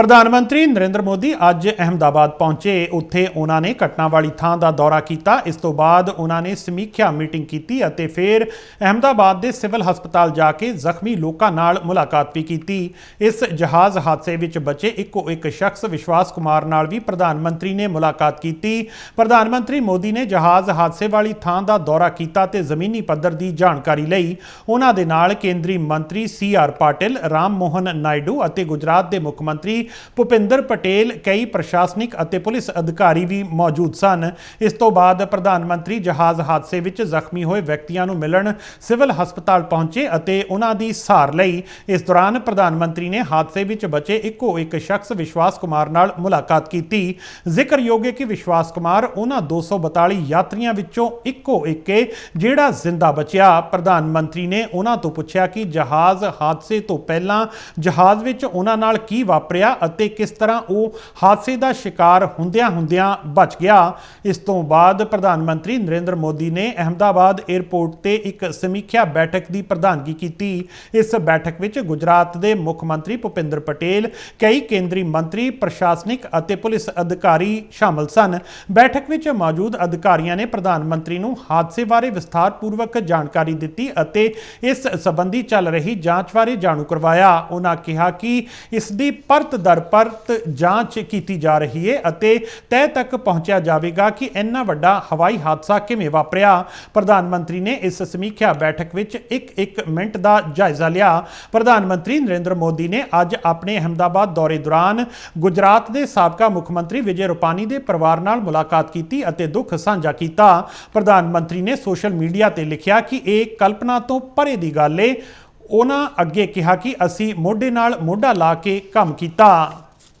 ਪ੍ਰਧਾਨ ਮੰਤਰੀ ਨਰਿੰਦਰ ਮੋਦੀ ਅੱਜ ਅਹਮਦਾਬਾਦ ਪਹੁੰਚੇ। ਉੱਥੇ ਉਹਨਾਂ ਨੇ ਘਟਨਾ ਵਾਲੀ ਥਾਂ ਦਾ ਦੌਰਾ ਕੀਤਾ। ਇਸ ਤੋਂ ਬਾਅਦ ਉਹਨਾਂ ਨੇ ਸਮੀਖਿਆ ਮੀਟਿੰਗ ਕੀਤੀ ਅਤੇ ਫਿਰ ਅਹਮਦਾਬਾਦ ਦੇ ਸਿਵਲ ਹਸਪਤਾਲ ਜਾ ਕੇ ਜ਼ਖਮੀ ਲੋਕਾਂ ਨਾਲ ਮੁਲਾਕਾਤ ਵੀ ਕੀਤੀ। ਇਸ ਜਹਾਜ਼ ਹਾਦਸੇ ਵਿੱਚ ਬਚੇ ਇੱਕੋ ਇੱਕ ਸ਼ਖਸ ਵਿਸ਼ਵਾਸ ਕੁਮਾਰ ਨਾਲ ਵੀ ਪ੍ਰਧਾਨ ਮੰਤਰੀ ਨੇ ਮੁਲਾਕਾਤ ਕੀਤੀ। ਪ੍ਰਧਾਨ ਮੰਤਰੀ ਮੋਦੀ ਨੇ ਜਹਾਜ਼ ਹਾਦਸੇ ਵਾਲੀ ਥਾਂ ਦਾ ਦੌਰਾ ਕੀਤਾ ਤੇ ਜ਼ਮੀਨੀ ਪੱਧਰ ਦੀ ਜਾਣਕਾਰੀ ਲਈ ਉਹਨਾਂ ਦੇ ਨਾਲ ਕੇਂਦਰੀ ਮੰਤਰੀ ਸੀ ਆਰ ਪਾਟਿਲ, ਰਾਮ ਮੋਹਨ ਨਾਇਡੂ ਅਤੇ ਗੁਜਰਾਤ ਦੇ ਮੁੱਖ ਮੰਤਰੀ ਭੁਪਿੰਦਰ ਪਟੇਲ, ਕਈ ਪ੍ਰਸ਼ਾਸਨਿਕ ਅਤੇ ਪੁਲਿਸ ਅਧਿਕਾਰੀ ਵੀ ਮੌਜੂਦ ਸਨ। ਇਸ ਤੋਂ ਬਾਅਦ ਪ੍ਰਧਾਨ ਮੰਤਰੀ ਜਹਾਜ਼ ਹਾਦਸੇ ਵਿੱਚ ਜ਼ਖਮੀ ਹੋਏ ਵਿਅਕਤੀਆਂ ਨੂੰ ਮਿਲਣ ਸਿਵਲ ਹਸਪਤਾਲ ਪਹੁੰਚੇ ਅਤੇ ਉਹਨਾਂ ਦੀ ਸਾਰ ਲਈ ਇਸ ਦੌਰਾਨ ਪ੍ਰਧਾਨ ਮੰਤਰੀ ਨੇ ਹਾਦਸੇ ਵਿੱਚ ਬਚੇ ਇੱਕੋ ਇੱਕ ਸ਼ਖਸ ਵਿਸ਼ਵਾਸ ਕੁਮਾਰ ਨਾਲ ਮੁਲਾਕਾਤ ਕੀਤੀ। ਜ਼ਿਕਰਯੋਗ ਹੈ ਕਿ ਵਿਸ਼ਵਾਸ ਕੁਮਾਰ ਉਹਨਾਂ 242 ਯਾਤਰੀਆਂ ਵਿੱਚੋਂ ਇੱਕੋ ਇੱਕ ਹੈ ਜਿਹੜਾ ਜ਼ਿੰਦਾ ਬਚਿਆ। ਪ੍ਰਧਾਨ ਮੰਤਰੀ ਨੇ ਉਹਨਾਂ ਤੋਂ ਪੁੱਛਿਆ ਕਿ ਜਹਾਜ਼ ਹਾਦਸੇ ਤੋਂ ਪਹਿਲਾਂ ਜਹਾਜ਼ ਵਿੱਚ ਉਹਨਾਂ ਨਾਲ ਕੀ ਵਾਪਰਿਆ ਅਤੇ ਕਿਸ ਤਰ੍ਹਾਂ ਉਹ ਹਾਦਸੇ ਦਾ ਸ਼ਿਕਾਰ ਹੁੰਦਿਆਂ ਹੁੰਦਿਆਂ ਬਚ ਗਿਆ, ਇਸ ਤੋਂ ਬਾਅਦ ਪ੍ਰਧਾਨ ਮੰਤਰੀ ਨਰਿੰਦਰ ਮੋਦੀ ਨੇ ਅਹਮਦਾਬਾਦ 에ਅਰਪੋਰਟ ਤੇ ਇੱਕ ਸਮੀਖਿਆ ਬੈਠਕ ਦੀ ਪ੍ਰਧਾਨਗੀ ਕੀਤੀ। ਇਸ ਬੈਠਕ ਵਿੱਚ ਗੁਜਰਾਤ ਦੇ ਮੁੱਖ ਮੰਤਰੀ ਭੁਪਿੰਦਰ ਪਟੇਲ, ਕਈ ਕੇਂਦਰੀ ਮੰਤਰੀ, ਪ੍ਰਸ਼ਾਸਨਿਕ ਅਤੇ ਪੁਲਿਸ ਅਧਿਕਾਰੀ ਸ਼ਾਮਲ ਸਨ। ਬੈਠਕ ਵਿੱਚ ਮੌਜੂਦ ਅਧਿਕਾਰੀਆਂ ਨੇ ਪ੍ਰਧਾਨ ਮੰਤਰੀ ਨੂੰ ਹਾਦਸੇ ਬਾਰੇ ਵਿਸਥਾਰਪੂਰਵਕ ਜਾਣਕਾਰੀ ਦਿੱਤੀ ਅਤੇ ਇਸ ਸੰਬੰਧੀ ਚੱਲ ਰਹੀ ਜਾਂਚ ਬਾਰੇ ਜਾਣੂ ਕਰਵਾਇਆ। ਉਹਨਾਂ ਕਿਹਾ ਕਿ ਇਸ ਦੀ ਪਰਤ ਦਰ ਪਰਤ ਜਾਂਚ ਕੀਤੀ ਜਾ ਰਹੀ ਹੈ ਅਤੇ ਤਹਿ ਤੱਕ ਪਹੁੰਚਿਆ ਜਾਵੇਗਾ ਕਿ ਇੰਨਾ ਵੱਡਾ ਹਵਾਈ ਹਾਦਸਾ ਕਿਵੇਂ ਵਾਪਰਿਆ। ਪ੍ਰਧਾਨ ਮੰਤਰੀ ਨੇ ਇਸ ਸਮੀਖਿਆ ਬੈਠਕ ਵਿੱਚ ਇੱਕ ਇੱਕ ਮਿੰਟ ਦਾ ਜਾਇਜ਼ਾ ਲਿਆ। ਪ੍ਰਧਾਨ ਮੰਤਰੀ ਨਰਿੰਦਰ ਮੋਦੀ ਨੇ ਅੱਜ ਆਪਣੇ ਅਹਮਦਾਬਾਦ ਦੌਰੇ ਦੌਰਾਨ ਗੁਜਰਾਤ ਦੇ ਸਾਬਕਾ ਮੁੱਖ ਮੰਤਰੀ ਵਿਜੇ ਰੁਪਾਨੀ ਦੇ ਪਰਿਵਾਰ ਨਾਲ ਮੁਲਾਕਾਤ ਕੀਤੀ ਅਤੇ ਦੁੱਖ ਸਾਂਝਾ ਕੀਤਾ। ਪ੍ਰਧਾਨ ਮੰਤਰੀ ਨੇ ਸੋਸ਼ਲ ਮੀਡੀਆ ਤੇ ਲਿਖਿਆ ਕਿ ਇਹ ਕਲਪਨਾ ਤੋਂ ਪਰੇ ਦੀ ਗੱਲ ਏ। ਉਹਨਾਂ ਅੱਗੇ ਕਿਹਾ ਕਿ ਅਸੀਂ ਮੋਢੇ ਨਾਲ ਮੋਢਾ ਲਾ ਕੇ ਕੰਮ ਕੀਤਾ।